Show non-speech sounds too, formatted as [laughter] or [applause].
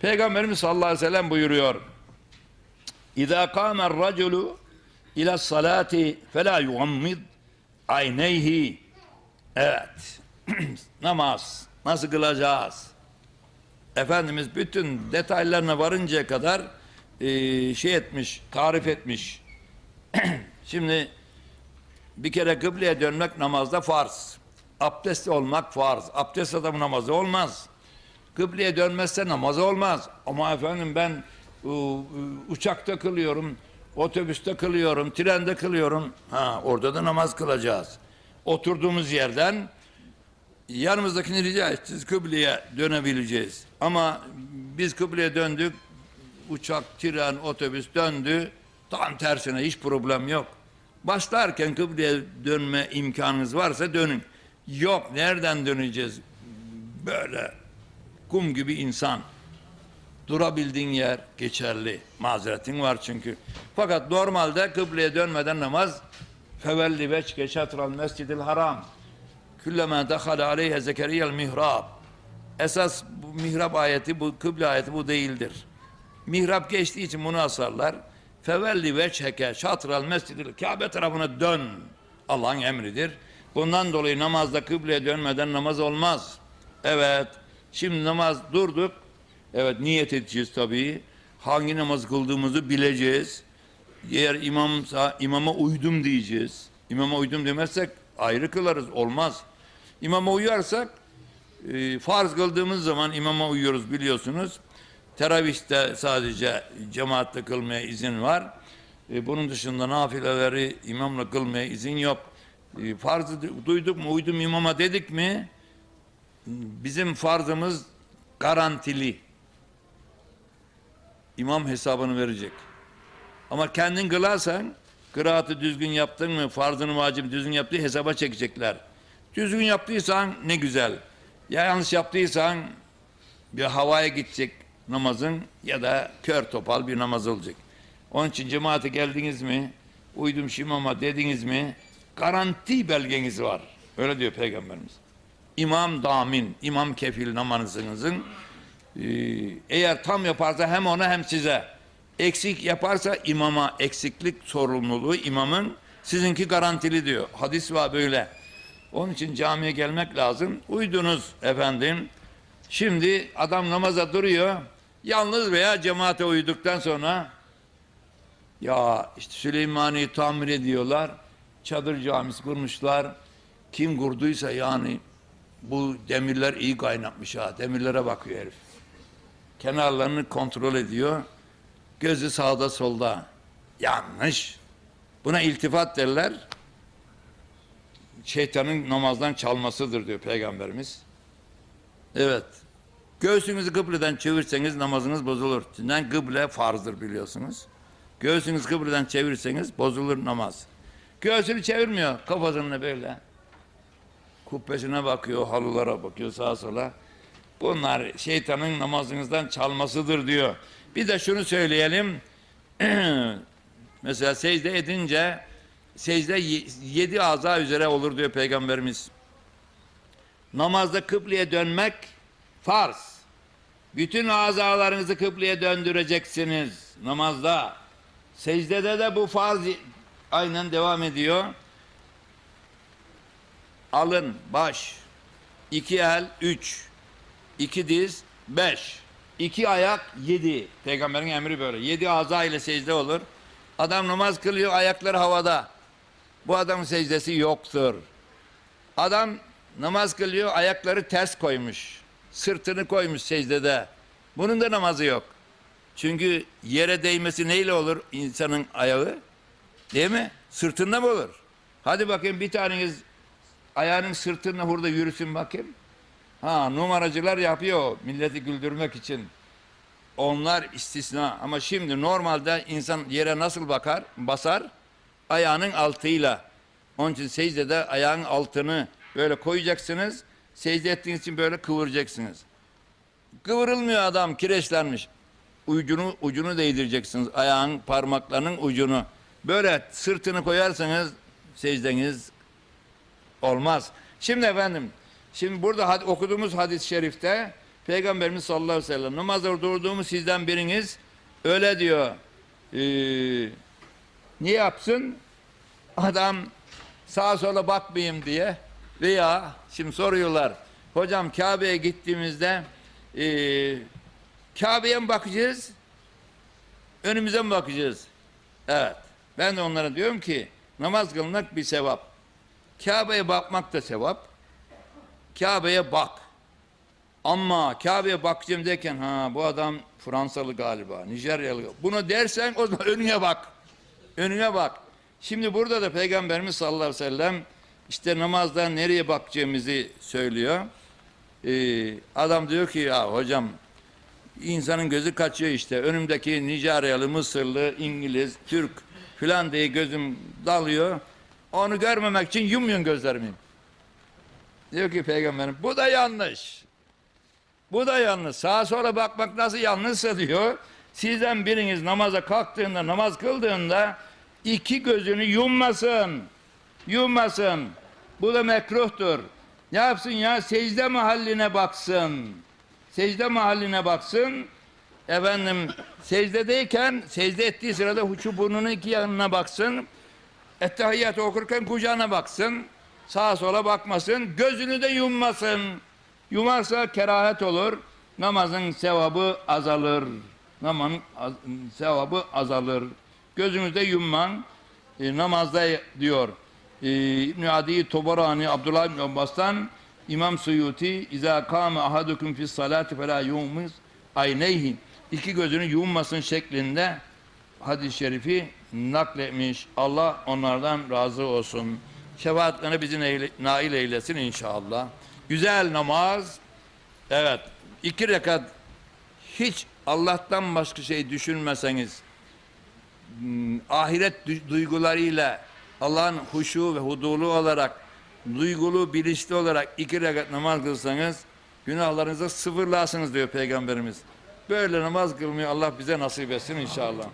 Peygamberimiz sallallahu aleyhi ve sellem buyuruyor. İza kâmer raculu ila salati felâ yugammid ayneyhi. Evet. [clears throat] Namaz. Nasıl kılacağız? Efendimiz bütün detaylarına varıncaya kadar eee, şey etmiş, tarif etmiş. [clears throat] Şimdi bir kere kıbleye dönmek namazda farz. Abdest olmak farz. Abdest adamın namazı olmaz. Kıbleye dönmezse namazı olmaz. Ama efendim ben uçakta kılıyorum, otobüste kılıyorum, trende kılıyorum. Ha orada da namaz kılacağız. Oturduğumuz yerden yanımızdakini rica edeceğiz. Kıbleye dönebileceğiz. Ama biz kıbleye döndük. Uçak, tren, otobüs döndü. Tam tersine hiç problem yok. Başlarken kıbleye dönme imkanınız varsa dönün. Yok nereden döneceğiz? Böyle kum gibi insan. Durabildiğin yer geçerli. Mazeretin var çünkü. Fakat normalde kıbleye dönmeden namaz fevelli veçke şatral mescidil haram. Külleme dehale aleyhe zekeriyel mihrab. Esas bu mihrap ayeti, bu kıble ayeti bu değildir. Mihrap geçtiği için bunu asarlar. Fevelli veçheke şatral mescidil Kabe tarafına dön. Allah'ın emridir. Bundan dolayı namazda kıbleye dönmeden namaz olmaz. Evet. Şimdi namaz durduk. Evet niyet edeceğiz tabii. Hangi namaz kıldığımızı bileceğiz. Eğer imamsa imama uydum diyeceğiz. İmama uydum demezsek ayrı kılarız. Olmaz. İmama uyarsak e, farz kıldığımız zaman imama uyuyoruz biliyorsunuz. Teravihte sadece cemaatle kılmaya izin var. E, bunun dışında nafileleri imamla kılmaya izin yok. E, farzı du- duyduk mu uydum imama dedik mi bizim farzımız garantili. İmam hesabını verecek. Ama kendin kılarsan kıraatı düzgün yaptın mı farzını vacibi düzgün yaptığı hesaba çekecekler. Düzgün yaptıysan ne güzel. Ya yanlış yaptıysan bir havaya gidecek namazın ya da kör topal bir namaz olacak. Onun için cemaate geldiniz mi, uydum şu imama dediniz mi, garanti belgeniz var. Öyle diyor Peygamberimiz. İmam damin, imam kefil namazınızın ee, eğer tam yaparsa hem ona hem size. Eksik yaparsa imama eksiklik sorumluluğu imamın sizinki garantili diyor. Hadis var böyle. Onun için camiye gelmek lazım. Uydunuz efendim. Şimdi adam namaza duruyor. Yalnız veya cemaate uyduktan sonra ya işte Süleymani'yi tamir ediyorlar. Çadır camisi kurmuşlar. Kim kurduysa yani bu demirler iyi kaynatmış ha. Demirlere bakıyor herif kenarlarını kontrol ediyor. Gözü sağda solda. Yanlış. Buna iltifat derler. Şeytanın namazdan çalmasıdır diyor Peygamberimiz. Evet. Göğsünüzü kıbleden çevirseniz namazınız bozulur. Çünkü kıble farzdır biliyorsunuz. Göğsünüzü kıbleden çevirirseniz bozulur namaz. Göğsünü çevirmiyor. Kafasını böyle. Kubbesine bakıyor, halılara bakıyor sağa sola. Bunlar şeytanın namazınızdan çalmasıdır diyor. Bir de şunu söyleyelim. [clears throat] Mesela secde edince secde ye- yedi aza üzere olur diyor Peygamberimiz. Namazda kıbleye dönmek farz. Bütün azalarınızı kıbleye döndüreceksiniz namazda. Secdede de bu farz aynen devam ediyor. Alın, baş, iki el, üç, iki diz, beş, iki ayak, yedi. Peygamberin emri böyle. Yedi aza ile secde olur. Adam namaz kılıyor, ayakları havada. Bu adamın secdesi yoktur. Adam namaz kılıyor, ayakları ters koymuş. Sırtını koymuş secdede. Bunun da namazı yok. Çünkü yere değmesi neyle olur insanın ayağı? Değil mi? Sırtında mı olur? Hadi bakayım bir taneniz ayağının sırtına burada yürüsün bakayım. Ha numaracılar yapıyor milleti güldürmek için. Onlar istisna ama şimdi normalde insan yere nasıl bakar? Basar ayağının altıyla. Onun için secdede ayağın altını böyle koyacaksınız. Secde ettiğiniz için böyle kıvıracaksınız. Kıvırılmıyor adam kireçlenmiş. Ucunu ucunu değdireceksiniz ayağın parmaklarının ucunu. Böyle sırtını koyarsanız secdeniz olmaz. Şimdi efendim, şimdi burada had- okuduğumuz hadis-i şerifte Peygamberimiz sallallahu aleyhi ve sellem namazda durduğumu sizden biriniz öyle diyor. Ee, ne yapsın? Adam sağa sola bakmayayım diye veya şimdi soruyorlar. Hocam Kabe'ye gittiğimizde ee, Kabe'ye mi bakacağız? Önümüze mi bakacağız? Evet. Ben de onlara diyorum ki namaz kılmak bir sevap. Kabe'ye bakmak da sevap. Kabe'ye bak. Ama Kabe'ye bakacağım derken ha bu adam Fransalı galiba, Nijeryalı. Bunu dersen o zaman önüne bak. Önüne bak. Şimdi burada da Peygamberimiz sallallahu aleyhi ve sellem işte namazda nereye bakacağımızı söylüyor. Ee, adam diyor ki ya hocam insanın gözü kaçıyor işte. Önümdeki Nijeryalı, Mısırlı, İngiliz, Türk filan diye gözüm dalıyor. Onu görmemek için yumuyorsun gözlerimi. Diyor ki peygamberim bu da yanlış. Bu da yanlış. Sağa sola bakmak nasıl yanlışsa diyor. Sizden biriniz namaza kalktığında, namaz kıldığında iki gözünü yummasın. Yummasın. Bu da mekruhtur. Ne yapsın ya? Secde mahalline baksın. Secde mahalline baksın. Efendim secdedeyken secde ettiği sırada huçu burnunun iki yanına baksın. Ettehiyyatı okurken kucağına baksın. Sağa sola bakmasın. Gözünü de yummasın. Yumarsa kerahet olur. Namazın sevabı azalır. Namazın az- sevabı azalır. Gözünü de yumman. E, namazda diyor. E, İbn-i Adi Tobarani Abdullah İbn Abbas'tan İmam Suyuti İzâ kâme ahadukum fis salâti felâ yumiz ayneyhi iki gözünü yummasın şeklinde hadis-i şerifi nakletmiş. Allah onlardan razı olsun. Şefaatlerine bizi neyle- nail eylesin inşallah. Güzel namaz. Evet. iki rekat hiç Allah'tan başka şey düşünmeseniz hmm, ahiret du- duygularıyla Allah'ın huşu ve hudulu olarak duygulu, bilinçli olarak iki rekat namaz kılsanız günahlarınızı sıfırlarsınız diyor Peygamberimiz. Böyle namaz kılmayı Allah bize nasip etsin inşallah.